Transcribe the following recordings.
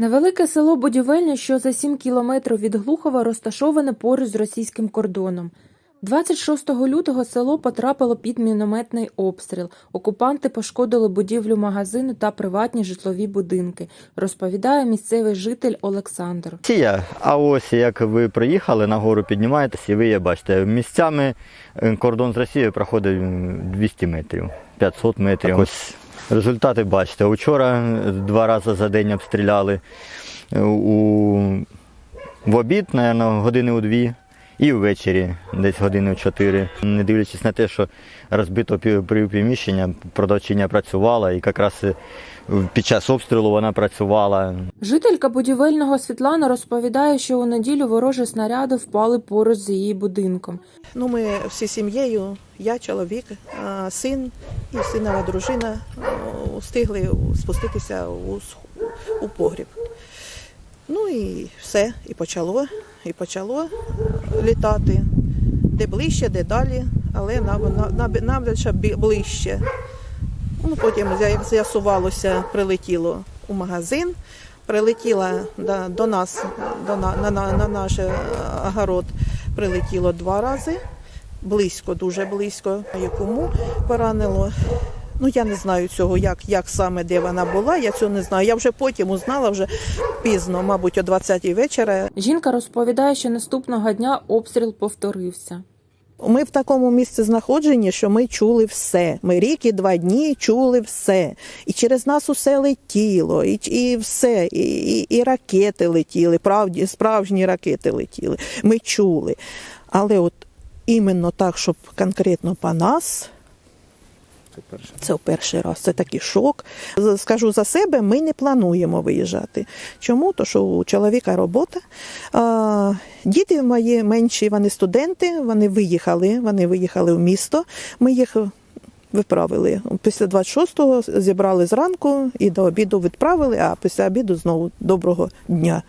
Невелике село Будівельне, що за 7 кілометрів від Глухова, розташоване поруч з російським кордоном. 26 лютого село потрапило під мінометний обстріл. Окупанти пошкодили будівлю магазину та приватні житлові будинки, розповідає місцевий житель Олександр. А ось як ви приїхали на гору, піднімаєтесь, і ви її бачите. Місцями е, кордон з Росією проходить 200 метрів, 500 метрів. Ось результати бачите. Учора е, два рази за день обстріляли е, у в обід, мабуть, години у дві. І ввечері, десь години у чотири. Не дивлячись на те, що розбито пів- приміщення, продавчиня працювала, і якраз е, під час обстрілу вона працювала. Жителька будівельного Світлана розповідає, що у неділю ворожі снаряди впали поруч з її будинком. Ну, ми всі сім'єю, я, чоловік, син і синова дружина встигли спуститися у, у погріб. Ну і все, і почало, і почало літати. Де ближче, де далі, але нам, нам, ближче. Ну, потім, з'ясувалося, прилетіло у магазин, прилетіло до, до нас, до, на, на, на, на наш е, огород, прилетіло два рази, близько, дуже близько. Якому поранило. Ну, я не знаю цього, як, як саме де вона була, я цього не знаю. Я вже потім узнала вже пізно, мабуть, о 20-й вечора. Жінка розповідає, що наступного дня обстріл повторився. Ми в такому місці знаходженні, що ми чули все. Ми рік і два дні чули все. І через нас усе летіло, і, і все, і, і, і ракети летіли, правді, справжні ракети летіли. Ми чули. Але от іменно так, щоб конкретно по нас. Це перший раз, це такий шок. Скажу за себе, ми не плануємо виїжджати. Чому? То що у чоловіка робота. Діти мої менші, вони студенти, вони виїхали, вони виїхали в місто. Ми їх виправили. Після 26-го зібрали зранку і до обіду відправили, а після обіду знову доброго дня.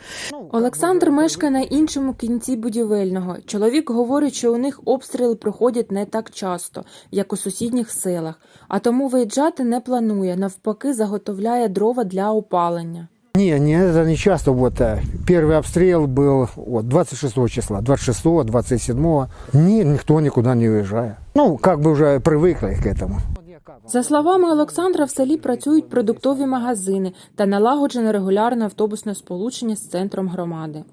Олександр мешкає на іншому кінці будівельного. Чоловік говорить, що у них обстріли проходять не так часто, як у сусідніх селах, а тому виїжджати не планує. Навпаки, заготовляє дрова для опалення. Не, не, это не часто. Вот э, первый обстрел был вот, 26 числа, 26, 27. Не, никто никуда не уезжает. Ну, как бы уже привыкли к этому. За словами Олександра, в селі працюють продуктові магазини та налагоджене регулярне автобусне сполучення з центром громади.